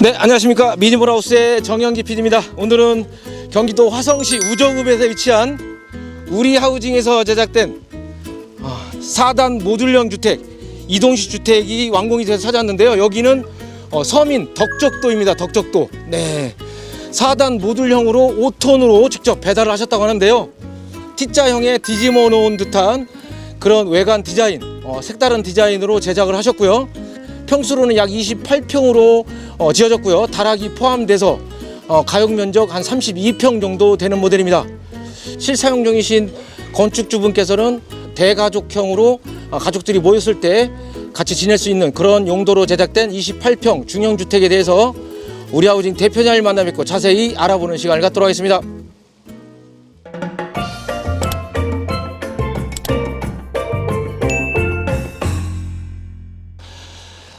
네, 안녕하십니까. 미니볼하우스의 정영기 PD입니다. 오늘은 경기도 화성시 우정읍에 위치한 우리 하우징에서 제작된 아, 4단 모듈형 주택, 이동식 주택이 완공이 돼서 찾았는데요. 여기는 어, 서민 덕적도입니다. 덕적도. 네. 4단 모듈형으로 5톤으로 직접 배달을 하셨다고 하는데요. T자형의 뒤집어 놓은 듯한 그런 외관 디자인, 어, 색다른 디자인으로 제작을 하셨고요. 평수로는 약 28평으로 어, 지어졌고요. 다락이 포함돼서 어, 가용 면적 한 32평 정도 되는 모델입니다. 실사용 중이신 건축주분께서는 대가족형으로 어, 가족들이 모였을 때 같이 지낼 수 있는 그런 용도로 제작된 28평 중형 주택에 대해서 우리 하우징 대표자를 만나 뵙고 자세히 알아보는 시간을 갖도록 하겠습니다.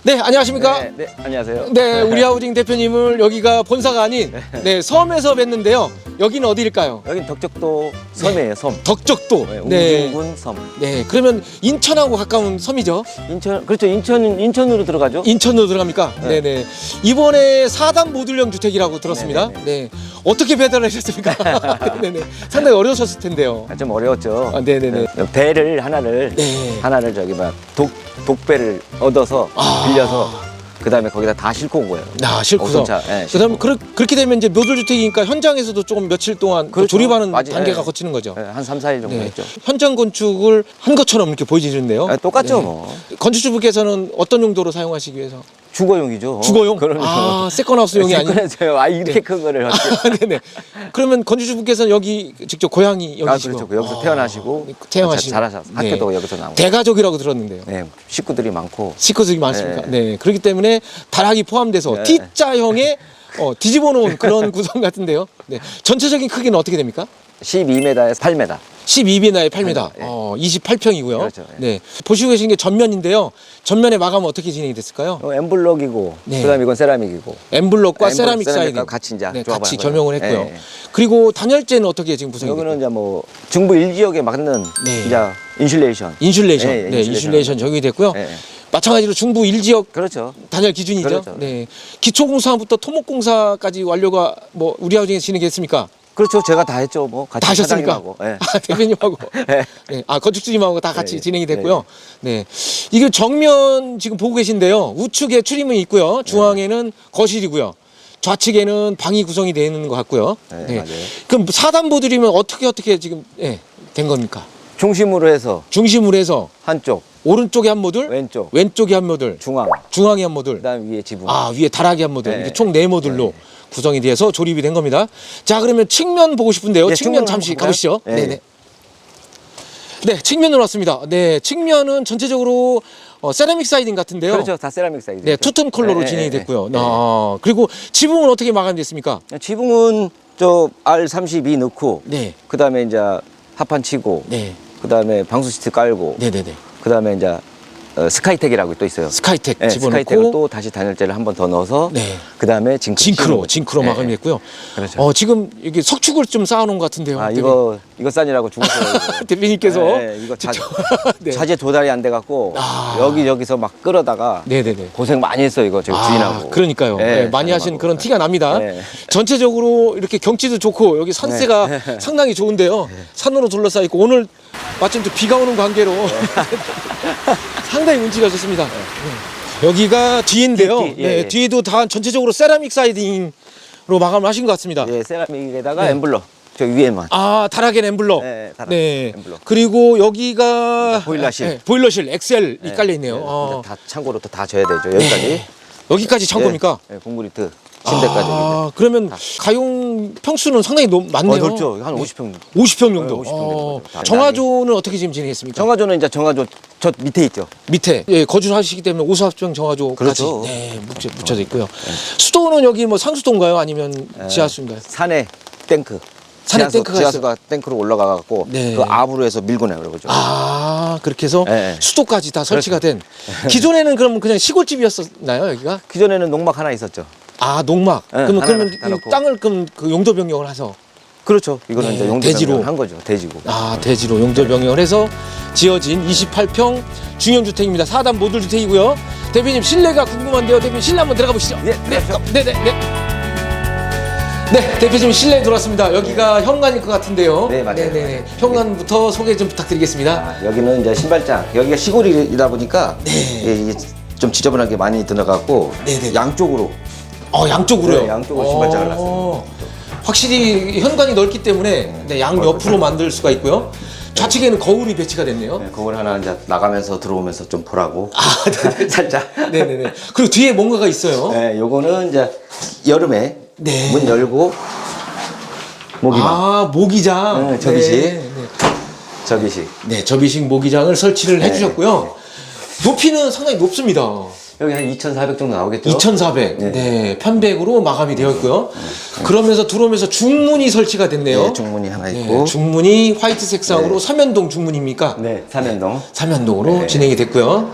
네, 안녕하십니까? 네, 네, 안녕하세요. 네, 우리 하우징 대표님을 여기가 본사가 아닌 네, 섬에서 뵀는데요. 여기는 어디일까요? 여긴 덕적도 섬이에요, 섬. 덕적도. 네, 네. 웅진군 섬. 네, 그러면 인천하고 가까운 섬이죠. 인천, 그렇죠. 인천, 인천으로 들어가죠. 인천으로 들어갑니까? 네, 네. 네. 이번에 4단 모듈형 주택이라고 들었습니다. 네, 네, 어떻게 배달을 하셨습니까? 네, 네. 상당히 어려우셨을 텐데요. 아, 좀 어려웠죠. 아, 네, 네, 네. 배를 하나를, 네. 하나를 저기 막 독, 독배를 얻어서 아. 빌려서 그 다음에 거기다 다 싣고 온 거예요. 나 싫고서. 오순차, 예, 그다음에 그렇, 그렇게 되면 이제 모듈 주택이니까 현장에서도 조금 며칠 동안 또 그렇죠. 조립하는 맞아요. 단계가 예. 거치는 거죠. 네, 한 3, 4일 정도 네. 했죠. 현장 건축을 한 것처럼 이렇게 보여지는데요. 아, 똑같죠, 네. 뭐. 건축주분께서는 어떤 용도로 사용하시기 위해서? 주거용이죠. 주거용? 그럼요. 아, 세컨하우스용이 아니고. 세컨하우스요. 아, 이렇게 네. 큰 거를 어떻게. 네네. 그러면 건축주분께서는 여기 직접 고향이 아, 여기시고. 그렇죠. 여기서 아, 태어나시고. 태어나시고. 자라셨 네. 학교도 여기서 나오고. 대가족이라고 들었는데요. 네, 식구들이 많고. 식구들이 많습니까? 네. 네. 그렇기 때문에 다락이 포함돼서 네. T자형의 어, 뒤집어 놓은 그런 구성 같은데요. 네. 전체적인 크기는 어떻게 됩니까? 12m에서 8m. 12m에 8m, 예. 어, 28평이고요. 그렇죠, 예. 네. 보시고 계신 게 전면인데요. 전면의 마감은 어떻게 진행이 됐을까요? 어, 엠블럭이고 네. 그다음 에 이건 세라믹이고 엠블럭과 엠블럭, 세라믹 사이드 세라믹과 같이 이제 네, 같이 거예요. 겸용을 했고요. 예, 예. 그리고 단열재는 어떻게 지금 구성이 여기는 됐나요? 이제 뭐 중부 일지역에 맞는 네. 이제 인슐레이션. 인슐레이션, 예, 예, 네, 인슐레이션, 인슐레이션. 적용이 됐고요. 예, 예. 마찬가지로 중부 일지역 그렇죠. 단열 기준이죠. 그렇죠. 네, 기초공사부터 토목공사까지 완료가 뭐 우리 하우징에 진행됐습니까? 그렇죠. 제가 다 했죠. 뭐 같이 다 하셨습니까? 사장님하고. 예. 아, 대표님하고. 예. 네, 아 건축주님하고 다 같이 네, 진행이 됐고요. 네, 이게 정면 지금 보고 계신데요. 우측에 출입문이 있고요. 중앙에는 거실이고요. 좌측에는 방이 구성이 되어 있는 것 같고요. 네, 맞아요. 그럼 사단보들이면 어떻게 어떻게 지금 예, 된 겁니까? 중심으로 해서 중심으로 해서 한쪽, 오른쪽에 한 모듈, 왼쪽, 왼쪽에 한 모듈, 중앙, 중앙에 한 모듈, 그다음 위에 지붕. 아 위에 다락이 한 모듈 네. 이렇게 총 네 모듈로 네. 구성이 돼서 조립이 된 겁니다. 자 그러면 측면 보고 싶은데요. 예, 측면 잠시 한번 가보시죠. 네, 예. 네. 네, 측면으로 왔습니다. 네, 측면은 전체적으로 어, 세라믹 사이딩 같은데요. 그렇죠. 다 세라믹 사이즈. 네, 투톤 컬러로 예, 예, 진행이 예, 됐고요. 예. 아, 그리고 지붕은 어떻게 마감됐습니까? 지붕은 저 R32 넣고 네, 그다음에 이제 합판 치고 네, 그다음에 방수 시트 깔고 네, 네, 네. 그다음에 이제 어, 스카이텍이라고 또 있어요. 스카이텍 네, 스카이텍을 집어넣고 또 다시 단열재를 한 번 더 넣어서 네. 그다음에 징크 징크로 씌우는 거죠. 징크로 네, 마감됐고요. 그렇죠. 어, 지금 이게 석축을 좀 쌓아놓은 것 같은데요. 아 이거 이거 싸니라고 죽었어요. 대표님께서 네, 이거 자, 네. 자재 도달이 안 돼 갖고 아. 여기 여기서 막 끌어다가 네, 네, 네. 고생 많이 했어요 이거 저희 주인하고. 그러니까요. 네, 네, 많이 하신. 그런 티가 납니다. 네. 전체적으로 이렇게 경치도 좋고 여기 산세가 네. 상당히 좋은데요. 산으로 둘러싸여 있고 오늘 마침 또 비가 오는 관계로 네. 상당히 운치가 좋습니다. 네. 여기가 뒤인데요. 뒤, 뒤, 예, 네, 예. 뒤에도 다 전체적으로 세라믹 사이딩으로 마감을 하신 것 같습니다. 예, 세라믹에다가 네. 엠블러 저 위에만. 아, 다락엔 엠블럭. 네, 다락 네. 엠블럭. 그리고 여기가 보일러실. 네, 보일러실 엑셀이 네, 깔려 있네요. 네, 어. 다 참고로 또다 져야 되죠 여기까지. 네. 여기까지 창고입니까? 예, 예, 공구리트 침대까지. 아, 그러면 가용 평수는 상당히 높, 어, 많네요. 넓죠. 한 네. 50평. 50평 정도. 네, 50평 정도 어, 됩니다. 정화조는 어떻게 지금 진행했습니까? 정화조는 이제 정화조 저 밑에 있죠. 밑에 예, 거주하시기 때문에 오수합병 정화조까지 그렇죠. 네, 묻혀, 묻혀져 있고요. 수도는 여기 뭐 상수도인가요? 아니면 지하수인가요? 산에 탱크. 산에 지하수, 탱크가 지하수가 탱크로 올라가 갖고 네. 그 압으로 해서 밀고 내요 그죠. 아 그렇게 해서 네, 네. 수도까지 다 설치가 된 기존에는 그럼 그냥 시골집이었나요 여기가? 그 전에는 농막 하나 있었죠. 아 농막. 네, 그러면 하나 그러면 다 이 넣고. 땅을 그럼 그 용도 변경을 해서 그렇죠. 이거는 네, 이제 용도 대지로. 변경을 한 거죠. 대지고. 아 대지로 용도 변경을 해서 지어진 28평 중형 주택입니다. 4단 모듈 주택이고요. 대표님 실내가 궁금한데요. 대표님 실내 한번 들어가 보시죠. 예, 네, 들어가시죠. 네, 네, 네. 네, 대표님 실내에 들어왔습니다. 여기가 현관일 것 같은데요. 네, 맞아요. 네, 네. 현관부터 소개 좀 부탁드리겠습니다. 아, 여기는 이제 신발장. 여기가 시골이다 보니까 네. 예, 이게 좀 지저분한 게 많이 들어갔고 네, 네. 양쪽으로 어, 양쪽으로요. 네, 양쪽으로 신발장을 어, 확실히 현관이 넓기 때문에 네, 양 옆으로 만들 수가 있고요. 좌측에는 거울이 배치가 됐네요. 네, 그걸 하나 이제 나가면서 들어오면서 좀 보라고 살짝. 아, 네네네. 그리고 뒤에 뭔가가 있어요. 네, 요거는 이제 여름에 네. 문 열고 모기만 아, 모기장. 네, 접이식. 네, 네. 접이식. 네, 접이식 모기장을 설치를 네. 해주셨고요. 높이는 상당히 높습니다. 여기 한 2,400 정도 나오겠죠? 2,400. 네. 네. 편백으로 마감이 되어 있고요. 그러면서 들어오면서 중문이 설치가 됐네요. 네, 중문이 하나 네, 있고. 중문이 화이트 색상으로 네. 삼연동 중문입니까? 네, 삼연동. 삼연동으로 네. 진행이 됐고요.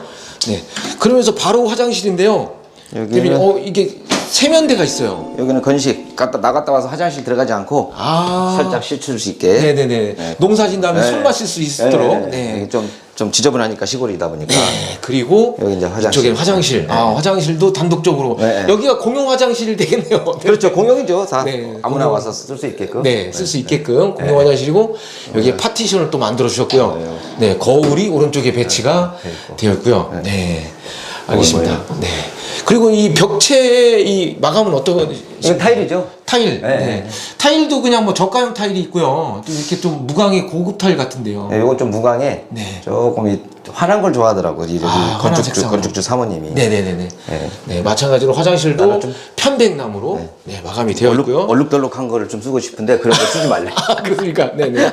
네. 그러면서 바로 화장실인데요. 여기는- 대표님, 어, 이게 세면대가 있어요. 여기는 건식 갔다 나갔다 와서 화장실 들어가지 않고 아. 살짝 씻을 수 있게. 네네네. 농사 진 다음에 네. 술 마실 수 있도록. 네. 여기 좀, 좀 지저분하니까 시골이다 보니까. 네, 그리고 여기 이제 화장실. 이쪽에 화장실. 아, 화장실도 단독적으로. 네. 여기가 공용 화장실 되겠네요. 네. 그렇죠. 공용이죠. 다 네, 아무나 공용. 와서 쓸 수 있게끔. 네, 쓸 수 있게끔 공용 화장실이고 여기에 파티션을 또 만들어 주셨고요. 네, 거울이 오른쪽에 배치가 되어 있고요. 네. 알겠습니다. 네. 그리고 이 벽체 이 마감은 어떤 이건 타일이죠. 타일. 네. 네. 타일도 그냥 뭐 저가형 타일이 있고요. 또 이렇게 좀 무광의 고급 타일 같은데요. 네, 요건 좀 무광에 네. 조금 이 환한 걸 좋아하더라고요. 이 아, 환한 건축주 색상으로. 건축주 사모님이. 네네네네. 네. 네, 마찬가지로 화장실도 나는 좀- 편백나무로 네. 마감이 되어 있고요. 얼룩덜룩한 거를 좀 쓰고 싶은데 그런 거 쓰지 말래. 아, 그렇습니까? 네네.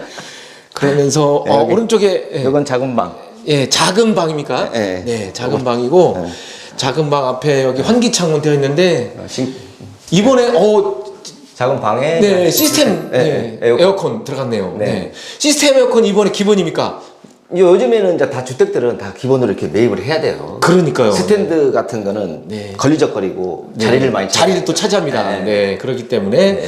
그러면서 네, 어, 여기. 오른쪽에 예, 이건 작은 방. 예, 작은 방입니까? 네, 네, 네. 작은 방이고 네. 작은 방 앞에 여기 환기창문 되어 있는데 어, 신- 이번에 어 작은 방에 네, 시스템 네, 네, 네, 에어컨. 에어컨. 들어갔네요. 네. 네. 시스템 에어컨 이번에 기본입니까? 요즘에는 이제 다 주택들은 다 기본으로 이렇게 매입을 해야 돼요. 그러니까요. 스탠드 같은 거는 네. 걸리적거리고 네, 자리를 많이 자리를 또. 차지합니다. 네. 네, 그렇기 때문에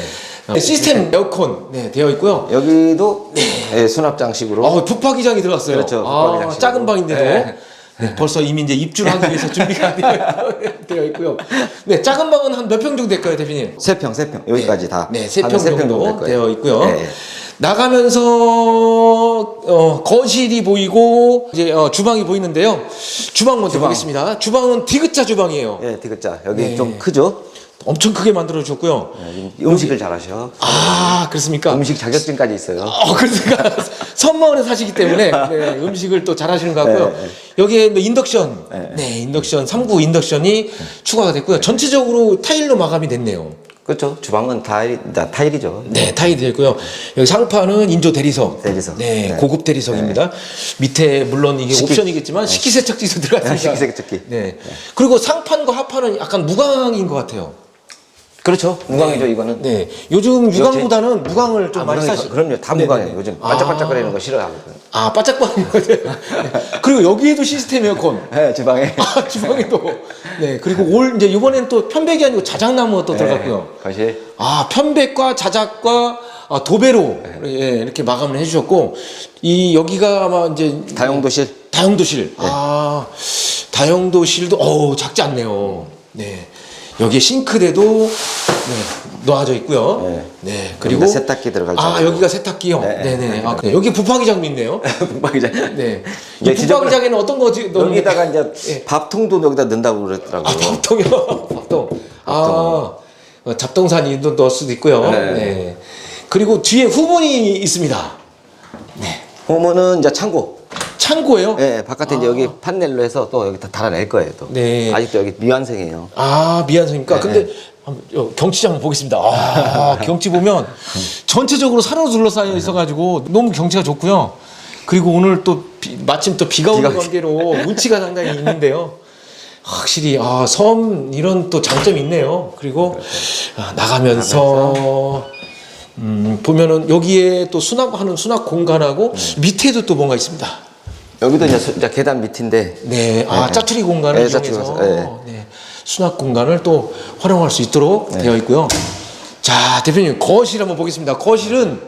어, 시스템 에어컨 네, 되어 있고요. 여기도 네, 수납장식으로 어, 붙박이장이 들어갔어요. 그렇죠, 아, 붙박이장식으로. 작은 방인데도 네. 네, 벌써 이미 이제 입주를 하기 위해서 준비가 되어 있고요. 네, 작은 방은 한 몇 평 정도 될까요, 대표님? 세 평, 세 평 여기까지 다. 네, 세평 세평 정도 될 거예요. 되어 있고요. 네. 나가면서 어, 거실이 보이고 이제 어, 주방이 보이는데요. 주방 먼저 주방. 보겠습니다. 주방은 디귿자 주방이에요. 예, 디귿자 여기 네. 좀 크죠? 엄청 크게 만들어 주셨고요. 네, 음식을 잘하셔. 아, 그렇습니까? 음식 자격증까지 있어요. 어, 그러니까 선마을에 사시기 때문에 네, 음식을 또 잘하시는 것 같고요. 네, 네. 여기에 뭐 인덕션, 네. 네, 인덕션 3구 인덕션이 추가가 됐고요. 전체적으로 타일로 마감이 됐네요. 그렇죠. 주방은 타일, 다 타일이죠. 네, 타일이 되고요. 여기 상판은 인조 대리석. 대리석. 네, 네. 고급 대리석입니다. 밑에 물론 이게 식기- 옵션이겠지만 식기세척기도 들어가 아, 있습니다. 식기세척기. 네. 그리고 상판과 하판은 약간 무광인 것 같아요. 그렇죠. 무광이죠 이거는. 네. 요즘 유광보다는 무광을 좀 아, 많이 무광이- 사시. 그럼요. 다 네, 무광이에요. 네, 네. 요즘 아. 반짝반짝거리는 거 싫어하거든요. 아, 바짝바짝. 네. 그리고 여기에도 시스템 에어컨. 네, 주방에. 아, 주방에도. 네. 그리고 올, 이제 이번엔 또 편백이 아니고 자작나무가 또 들어갔고요. 네, 거실. 아, 편백과 자작과 아, 도배로 예, 이렇게 마감을 해주셨고, 이, 여기가 아마 이제 다용도실. 다용도실. 아, 다용도실도, 어우, 작지 않네요. 네. 여기에 싱크대도, 네, 놓아져 있고요. 네. 네. 그리고. 여기가 세탁기 들어갈 아. 여기가 세탁기요? 네. 네 네. 아, 그래. 여기 부파기장도 있네요. 북방이잖아요. 네. 이 이게 지저분한- 부파기장에는 어떤 거 지- 넣는 여기다가 이제 예. 밥통도 여기다 넣는다고 그랬더라고요. 아, 밥통이요? 밥통. 아, 어, 잡동사니 도 넣을 수도 있고요. 네. 네. 그리고 뒤에 후문이 있습니다. 호문은 이제 창고. 창고예요? 예, 바깥에 이제 여기 판넬로 해서 또 여기 다 달아낼 거예요, 또. 아. 네. 아직도 여기 미완성이에요. 아, 미안성입니까? 네. 근데 한번 어, 경치장 한번 보겠습니다. 아, 경치 보면 전체적으로 산으로 둘러싸여 있어가지고 너무 경치가 좋고요. 그리고 오늘 또 비- 마침 또 비가 오는 비가 관계로 운치가 상당히 있는데요. 확실히 아, 섬 이런 또 장점이 있네요. 그리고 아, 나가면서 음, 보면은 여기에 또 수납하는 수납 공간하고 밑에도 또 뭔가 있습니다. 여기도 이제, 수- 이제 계단 밑인데. 네, 아 네. 짜투리 공간을 네, 짜투리 이용해서 공간, 네, 수납 공간을 또 활용할 수 있도록 네. 되어 있고요. 자, 대표님 거실 한번 보겠습니다. 거실은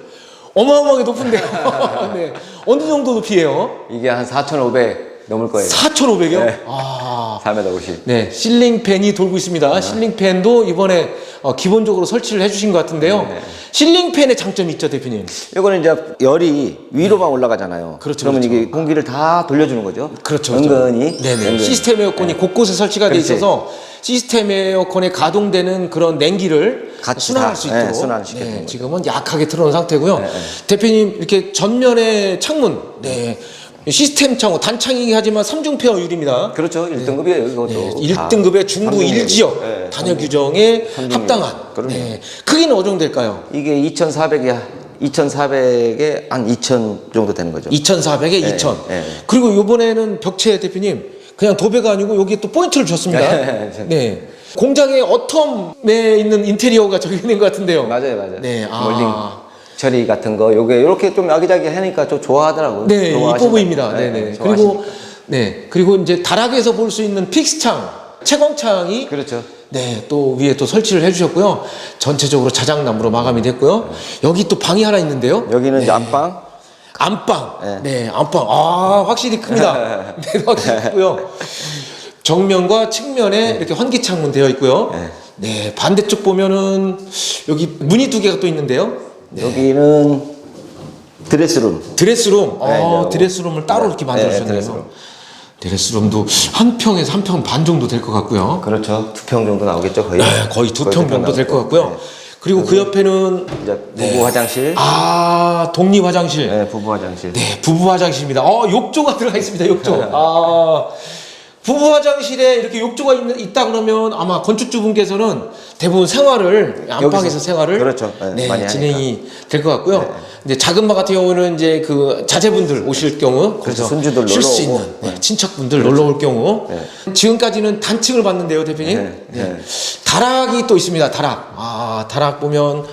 어마어마하게 높은데요. 네, 어느 정도 높이에요? 이게 한 4,500. 넘을 거예요. 4,500이요? 네. 아. 4m 50. 네, 실링 팬이 돌고 있습니다. 실링 팬도 이번에 어, 기본적으로 설치를 해주신 것 같은데요. 네. 실링 팬의 장점이 있죠, 대표님. 이거는 이제 열이 위로만 올라가잖아요. 그렇죠, 그러면 그렇죠. 이게 공기를 다 돌려주는 거죠. 그렇죠. 그렇죠. 은근히. 네네. 은근히. 시스템 에어컨이 곳곳에 설치가 돼 그렇지. 있어서 시스템 에어컨에 가동되는 그런 냉기를 같이 순환할 다, 수 네, 있도록 순환시켜주는 네, 거죠. 지금은 약하게 틀어놓은 상태고요. 네, 네. 대표님 이렇게 전면에 창문, 네. 시스템 창호 단창이긴 하지만 삼중페어 유리입니다. 그렇죠. 1등급이에요. 이것도. 네, 다. 1등급의 중부 삼등급. 1지역 네, 단열 규정에 삼등급. 합당한 그럼요. 네. 크기는 어느 정도 될까요? 이게 2,400이야. 2,400에 한 2,000 정도 되는 거죠. 2,400에 네, 2,000. 네. 그리고 이번에는 벽체 대표님 그냥 도배가 아니고 여기에 또 포인트를 줬습니다. 네, 네. 네. 공장에 어텀에 있는 인테리어가 적용된 것 같은데요. 맞아요, 맞아요. 네, 아. 처리 같은 거 요게 이렇게 좀 아기자기 하니까 좀 좋아하더라고요. 네, 이뻐 좋아하시더라고요. 보입니다. 네, 네. 그리고 좋아하시니까. 네, 그리고 이제 다락에서 볼 수 있는 픽스창, 채광창이 그렇죠. 네, 또 위에 또 설치를 해주셨고요. 전체적으로 자작나무로 마감이 됐고요. 여기 또 방이 하나 있는데요. 여기는 이제 안방. 안방. 네. 네, 안방. 아, 확실히 큽니다. 네, 확실히 크고요. 정면과 측면에 이렇게 환기 창문 되어 있고요. 네. 네, 반대쪽 보면은 여기 문이 두 개가 또 있는데요. 여기는 드레스룸. 드레스룸. 아, 네, 이제 드레스룸을 따로 네. 이렇게 네, 만들어주셨네요. 드레스룸. 드레스룸도 한 평에서 한 평 반 정도 될 것 같고요. 그렇죠. 두 평 정도 나오겠죠, 거의. 네, 거의 두 평 정도 될 것 나오고. 같고요. 그리고 그 옆에는 네. 이제 부부 화장실. 아 독립 화장실. 네, 부부 화장실. 네, 부부 화장실입니다. 어, 욕조가 들어가 있습니다. 욕조. 아, 부부 화장실에 이렇게 욕조가 있, 있다 그러면 아마 건축주분께서는 대부분 생활을 안방에서 여기서. 생활을 그렇죠. 네, 네, 많이. 네. 진행이 될 것 같고요. 이제 작은 방 같은 경우는 이제 그 자제분들 오실 경우 거기서 손주들 쉴수 놀러 있는. 네, 친척분들 놀러 올 경우 네. 지금까지는 단층을 봤는데요, 대표님. 네, 네. 다락이 또 있습니다. 다락. 아, 다락 보면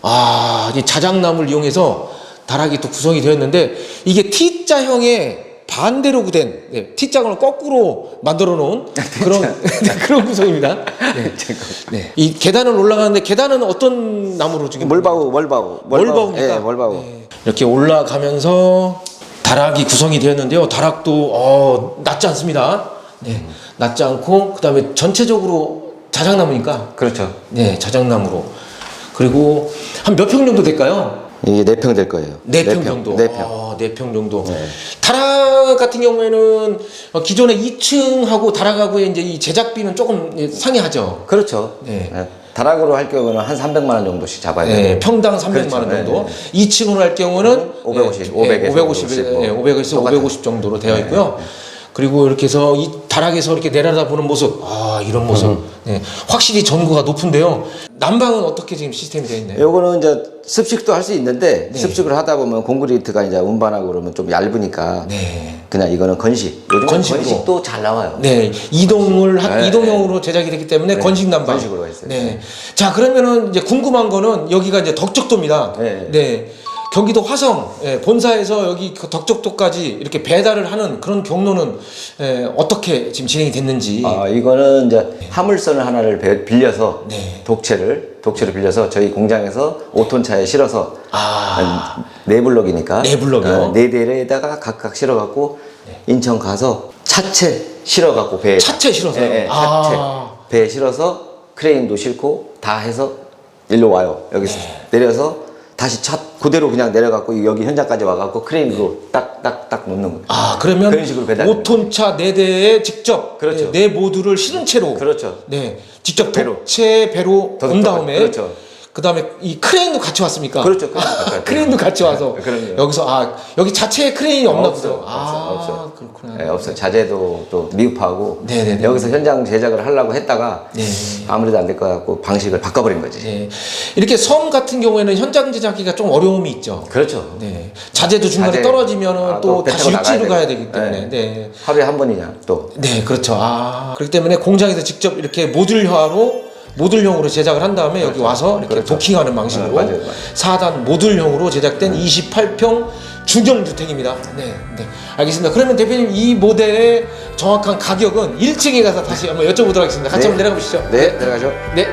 아, 이 자작나무를 이용해서 다락이 또 구성이 되었는데 이게 T자형의 반대로 구된 네, T자형을 거꾸로 만들어 놓은 그런 네, 그런 구성입니다. 네. 네. 이 계단을 올라가는데 계단은 어떤 나무로 지금 멀바우, 멀바우. 멀바우입니까? 네, 멀바우. 네. 이렇게 올라가면서 다락이 구성이 되었는데요. 다락도 어, 낮지 않습니다. 네, 낮지 않고 그다음에 전체적으로 자작나무니까 그렇죠. 네, 자작나무로. 그리고 한 몇 평 정도 될까요? 이게 네평될 거예요. 네 평 정도. 네 평. 아, 네평 정도. 다락 같은 경우에는 어, 기존에 2층하고 다락하고의 이제 이 제작비는 조금 예, 상이하죠. 그렇죠. 네. 네. 다락으로 할 경우는 한 300만 원 정도씩 잡아야 돼요. 네, 평당 300만 그렇죠. 원 정도. 네, 2층으로 할 경우는 550, 예, 500 에서 550, 550, 예, 500에서 똑같아요. 550 정도로 되어 있고요. 그리고 이렇게 해서 이 다락에서 이렇게 내려다 보는 모습, 아 이런 모습, 음. 네, 확실히 전구가 높은데요. 난방은 어떻게 지금 시스템이 되어 있나요? 요거는 이제 습식도 할 수 있는데 네. 습식을 하다 보면 공그리트가 이제 운반하고 그러면 좀 얇으니까 네. 그냥 이거는 건식. 요즘 건식으로. 건식도 잘 나와요. 네, 이동을 하- 네, 이동형으로 제작이 되기 때문에 네, 건식 난방. 건식으로 했어요. 네. 자, 그러면은 이제 궁금한 거는 여기가 이제 덕적도입니다. 네. 경기도 화성 예, 본사에서 여기 그 덕적도까지 이렇게 배달을 하는 그런 경로는 예, 어떻게 지금 진행이 됐는지. 아, 이거는 이제 화물선을 하나를 배- 빌려서 네. 독채를 독채를 빌려서 저희 공장에서 5톤 차에 실어서 아. 한 네 블럭이니까 네 블럭이요? 어, 네 대에다가 각각 실어 갖고 인천 가서 차체 실어 갖고 배에 차체 실어서요? 예, 예, 차체 아. 배에 실어서 크레인도 싣고 다 해서 일로 와요. 여기서 네. 내려서 다시 차 그대로 그냥 내려갖고 여기 현장까지 와갖고 크레인으로 딱딱딱 놓는 거예요. 아, 그러면 그런 식으로 배달. 5톤차 네 대에 직접 그렇죠. 네, 네 모두를 실은 채로 그렇죠. 네, 직접 배로. 독채 배로 더온 더- 다음에 그렇죠. 그 다음에 이 크레인도 같이 왔습니까? 그렇죠. 크레인도 같이 왔죠. 크레인도 같이 와서 네, 그럼요. 여기서 아 여기 자체에 크레인이 없나 없어요. 보죠. 아 없어요. 없어요. 그렇구나. 네, 없어요. 자재도 또 미흡하고 네네네. 여기서 현장 제작을 하려고 했다가 네. 아무래도 안 될 것 같고 방식을 바꿔버린 거지. 네. 이렇게 섬 같은 경우에는 현장 제작기가 좀 어려움이 있죠. 그렇죠. 네. 자재도 중간에 자재. 떨어지면은 아, 또 또배 다시 나가야 육지로 가야. 되기 때문에. 네. 네. 하루에 한 번이냐 또. 네, 그렇죠. 아, 그렇기 때문에 공장에서 직접 이렇게 모듈화로 모듈형으로 제작을 한 다음에 여기 와서 이렇게 그렇죠. 도킹하는 방식으로 네, 맞아요, 맞아요. 4단 모듈형으로 제작된 28평 중형 주택입니다. 네, 네, 알겠습니다. 그러면 대표님 이 모델의 정확한 가격은 1층에 가서 다시 한번 여쭤보도록 하겠습니다. 같이 네. 한번 내려가 보시죠. 네, 내려가죠. 네.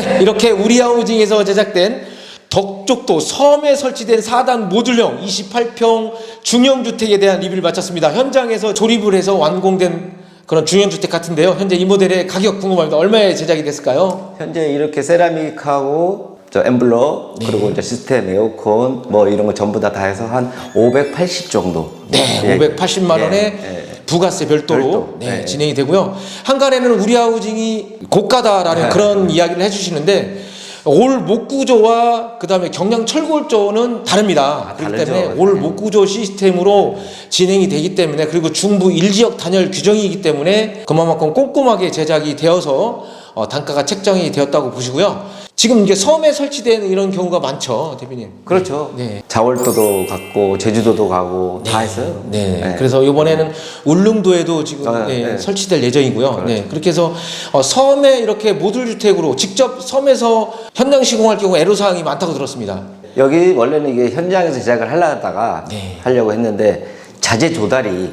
네, 이렇게 우리하우징에서 제작된 덕족도 섬에 설치된 4단 모듈형 28평 중형주택에 대한 리뷰를 마쳤습니다. 현장에서 조립을 해서 완공된 그런 중형주택 같은데요. 현재 이 모델의 가격 궁금합니다. 얼마에 제작이 됐을까요? 현재 이렇게 세라믹하고 저 엠블러 네. 그리고 이제 시스템 에어컨 뭐 이런 거 전부 다 다 해서 한 580 정도. 네, 예. 580만 원에 예, 예. 부가세 별도로 별도. 네, 네. 진행이 되고요. 한간에는 우리 하우징이 고가다라는 네. 그런 이야기를 해주시는데 올 목구조와 그다음에 경량 철골조는 다릅니다. 아, 그렇기 다르죠. 때문에 올 네. 목구조 시스템으로 진행이 되기 때문에 그리고 중부 일지역 단열 규정이기 때문에 그만큼 꼼꼼하게 제작이 되어서 어, 단가가 책정이 되었다고 보시고요. 지금 이게 섬에 설치된 이런 경우가 많죠, 대표님. 그렇죠. 네. 자월도도 갔고 제주도도 가고 다 했어요. 네. 네. 그래서 이번에는 울릉도에도 지금 아, 네, 네. 설치될 예정이고요. 네. 그렇게 해서 어, 섬에 이렇게 모듈 주택으로 직접 섬에서 현장 시공할 경우 애로 사항이 많다고 들었습니다. 여기 원래는 이게 현장에서 제작을 하려다가 네. 하려고 했는데 자재 조달이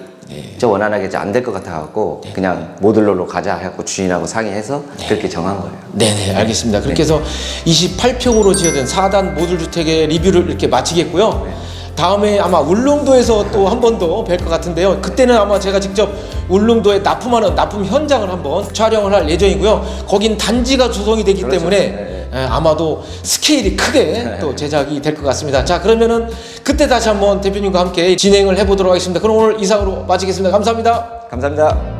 저 원활하게 안될 것 같아갖고 그냥 모듈러로 가자 해갖고 주인하고 상의해서 그렇게 정한 거예요. 네네 알겠습니다. 그렇게 해서 28평으로 지어진 4단 모듈 주택의 리뷰를 이렇게 마치겠고요. 다음에 아마 울릉도에서 또 한 번 더 뵐 것 같은데요. 그때는 아마 제가 직접 울릉도에 납품하는 납품 현장을 한번 촬영을 할 예정이고요. 거긴 단지가 조성이 되기 그렇죠. 때문에 네. 예, 아마도 스케일이 크게 또 제작이 될 것 같습니다. 자 그러면은 그때 다시 한번 대표님과 함께 진행을 해보도록 하겠습니다. 그럼 오늘 이상으로 마치겠습니다. 감사합니다. 감사합니다.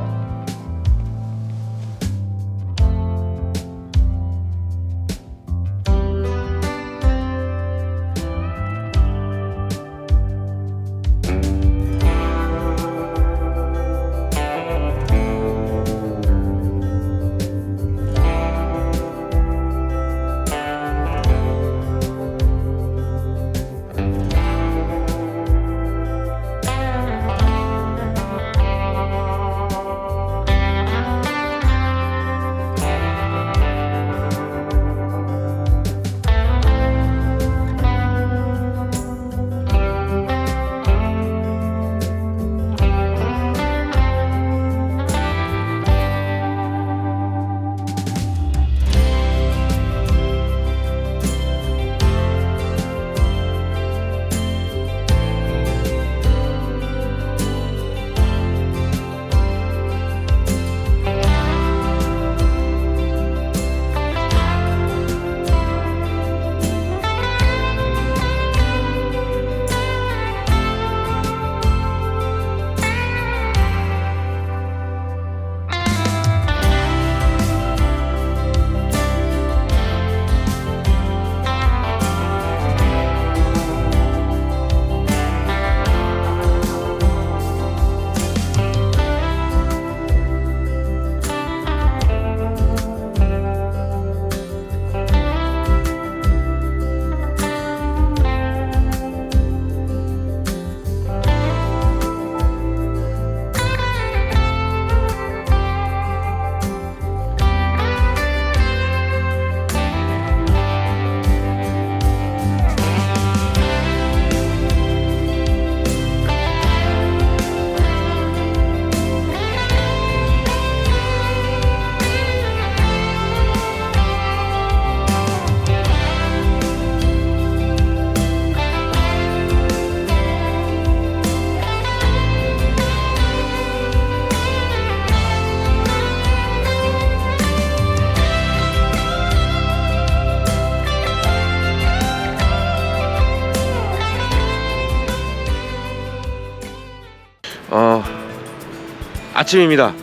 아침입니다.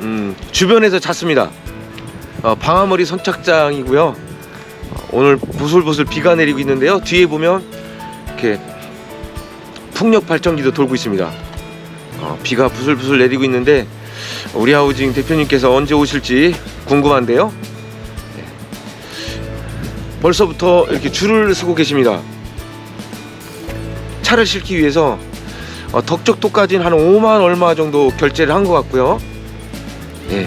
음, 주변에서 잤습니다. 어, 방아머리 선착장이고요. 어, 오늘 보슬보슬 비가 내리고 있는데요. 뒤에 보면 이렇게 풍력 발전기도 돌고 있습니다. 어, 비가 부슬부슬 내리고 있는데 우리 하우징 대표님께서 언제 오실지 궁금한데요. 네. 벌써부터 이렇게 줄을 서고 계십니다. 차를 싣기 위해서 어, 덕적도까지는 한 5만 얼마 정도 결제를 한 것 같고요. 예.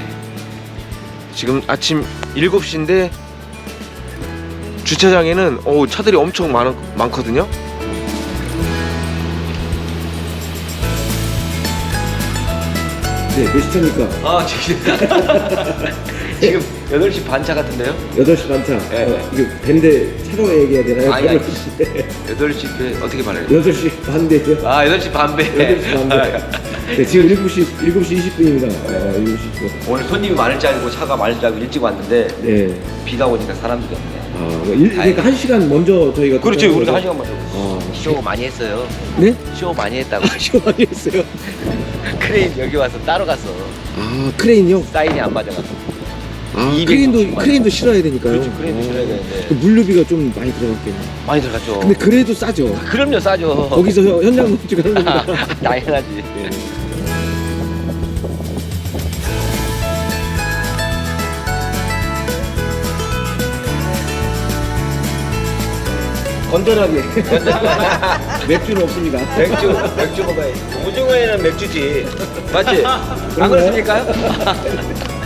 지금 아침 7시인데 주차장에는 오, 차들이 엄청 많, 많거든요. 네, 몇 시입니까? 아, 저기 지금 8시 반차 같은데요? 8시 반차. 네. 어, 이거 밴드 차로 얘기해야 되나요? 아니, 아니. 8시, 8시 배 어떻게 말해요? 8시 반대죠? 아, 8시 반 배. 8시 반대. 네, 지금 7시, 7시 20분입니다. 어, 7시 20분. 오늘 손님이 많을 줄 알고 차가 많을 줄 알고 일찍 왔는데 네. 비가 오니까 사람들이 없네. 아, 뭐 일, 그러니까 한 시간 먼저 저희가 그렇죠. 우리도? 한 시간 먼저. 아, 쇼 많이 했어요. 네? 쇼 많이 했다고. 시간 많이 했어요. 크레인 여기 와서 따로 갔어. 아, 크레인요? 사인이 안 맞아가지고. 아, 200 크레인도, 정도 크레인도 실어야 되니까요. 그렇죠. 크레인도 실어야 되는데. 그 물류비가 좀 많이 들어갔겠네. 많이 들어갔죠. 근데 그래도 싸죠. 그럼요, 싸죠. 거기서 현- 현장 녹지가 하는 겁니다. 당연하지. 건전하게. 맥주는 없습니다. 맥주, 맥주 먹어야지. 오징어에는 맥주지. 맞지? 안 그런가요? 그렇습니까?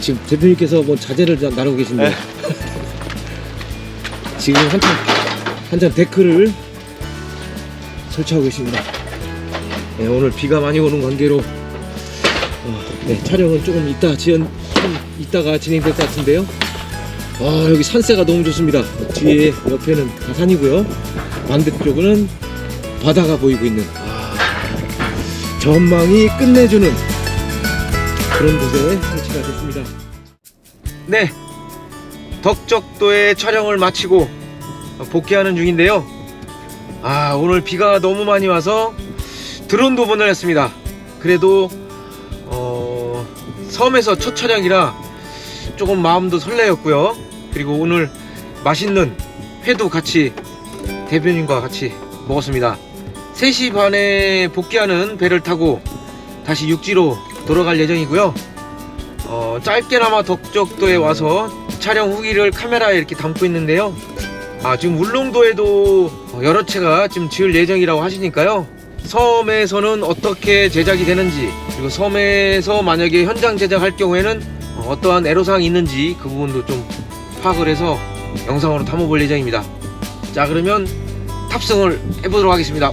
지금 대표님께서 뭐 자재를 다 나르고 계신데 네. 지금 한참 한참 데크를 설치하고 계십니다. 네, 오늘 비가 많이 오는 관계로 어, 네, 촬영은 조금 이따 지연 좀 이따가 진행될 것 같은데요. 아 여기 산세가 너무 좋습니다. 뒤에 옆에는 다 산이고요. 반대쪽은 바다가 보이고 있는 아, 전망이 끝내주는 그런 곳에 설치가 됐습니다. 네, 덕적도의 촬영을 마치고 복귀하는 중인데요. 아 오늘 비가 너무 많이 와서 드론도 보내렸습니다. 그래도 어, 섬에서 첫 촬영이라 조금 마음도 설레었고요. 그리고 오늘 맛있는 회도 같이 대표님과 같이 먹었습니다. 3시 반에 복귀하는 배를 타고 다시 육지로 돌아갈 예정이고요. 어, 짧게나마 덕적도에 와서 촬영 후기를 카메라에 이렇게 담고 있는데요. 아, 지금 울릉도에도 여러 채가 지금 지을 예정이라고 하시니까요. 섬에서는 어떻게 제작이 되는지, 그리고 섬에서 만약에 현장 제작할 경우에는 어떠한 애로사항이 있는지 그 부분도 좀 파악을 해서 영상으로 담아볼 예정입니다. 자, 그러면 탑승을 해보도록 하겠습니다.